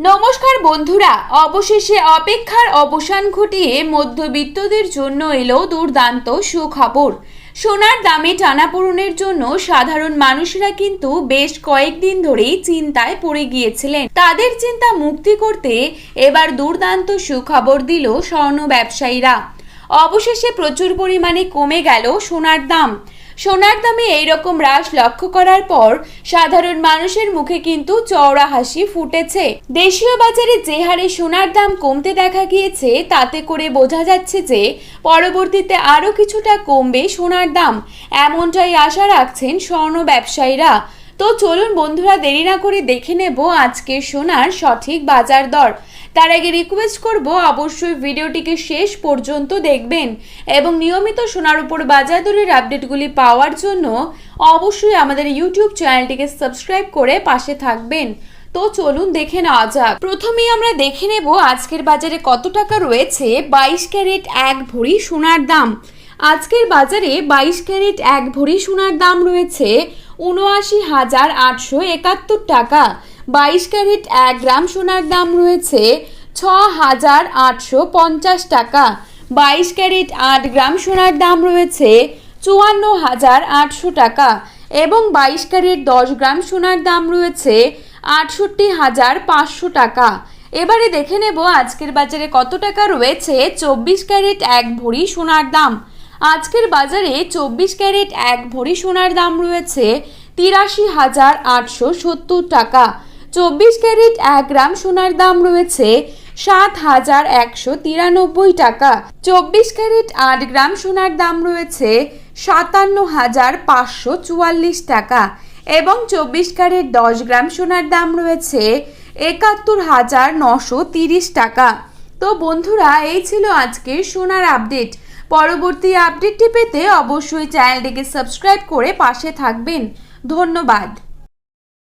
নমস্কার বন্ধুরা, অবশেষে অপেক্ষার অবসান ঘটিয়ে মধ্যবিত্তদের জন্য এলো দুর্দান্ত সুখবর। সোনার দামে টানাপোড়েনের জন্য সাধারণ মানুষরা কিন্তু বেশ কয়েকদিন ধরেই চিন্তায় পড়ে গিয়েছিলেন। তাদের চিন্তা মুক্তি করতে এবার দুর্দান্ত সুখবর দিল স্বর্ণ ব্যবসায়ীরা। অবশেষে প্রচুর পরিমাণে কমে গেল সোনার দাম। সোনার দামে এইরকম হ্রাস লক্ষ্য করার পর সাধারণ মানুষের মুখে কিন্তু চওড়া হাসি ফুটেছে। দেশীয় বাজারে যে হারে সোনার দাম কমতে দেখা গিয়েছে, তাতে করে বোঝা যাচ্ছে যে পরবর্তীতে আরও কিছুটা কমবে সোনার দাম। এমনটাই আশা রাখছেন স্বর্ণ ব্যবসায়ীরা। তো চলুন বন্ধুরা, দেরি না করে দেখে নেব আজকের সোনার সঠিক বাজার দর। তার আগে রিকোয়েস্ট করব, অবশ্যই ভিডিওটিকে শেষ পর্যন্ত দেখবেন এবং নিয়মিত সোনার উপর বাজার দরের আপডেটগুলি পাওয়ার জন্য অবশ্যই আমাদের ইউটিউব চ্যানেলটিকে সাবস্ক্রাইব করে পাশে থাকবেন। তো চলুন দেখে নেওয়া যাক। প্রথমেই আমরা দেখে নেব আজকের বাজারে কত টাকা রয়েছে বাইশ ক্যারেট এক ভরি সোনার দাম। আজকের বাজারে বাইশ ক্যারেট এক ভরি সোনার দাম রয়েছে উনআশি হাজার আটশো একাত্তর টাকা। বাইশ ক্যারেট, এক গ্রাম সোনার দাম রয়েছে ছ হাজার আটশো পঞ্চাশ টাকা। বাইশ ক্যারেট, আট গ্রাম সোনার দাম রয়েছে চুয়ান্ন হাজার আটশো টাকা এবং বাইশ ক্যারেট, দশ গ্রাম সোনার দাম রয়েছে আটষট্টি হাজার পাঁচশো টাকা। এবারে দেখে নেব আজকের বাজারে কত টাকা রয়েছে। চব্বিশ ক্যারেট, এক ভরি সোনার দাম। আজকের বাজারে চব্বিশ ক্যারেট, এক ভরি সোনার দাম রয়েছে তিরাশি হাজার আটশো সত্তর টাকা। চব্বিশ ক্যারেট এক গ্রাম সোনার দাম রয়েছে সাত হাজার একশো তিরানব্বই টাকা। চব্বিশ ক্যারেট আট গ্রাম সোনার দাম রয়েছে সাতান্ন হাজার পাঁচশো চুয়াল্লিশ টাকা এবং চব্বিশ ক্যারেট দশ গ্রাম সোনার দাম রয়েছে একাত্তর হাজার নশো তিরিশ টাকা। তো বন্ধুরা, এই ছিল আজকের সোনার আপডেট। পরবর্তী আপডেটটি পেতে অবশ্যই চ্যানেলটিকে সাবস্ক্রাইব করে পাশে থাকবেন। ধন্যবাদ।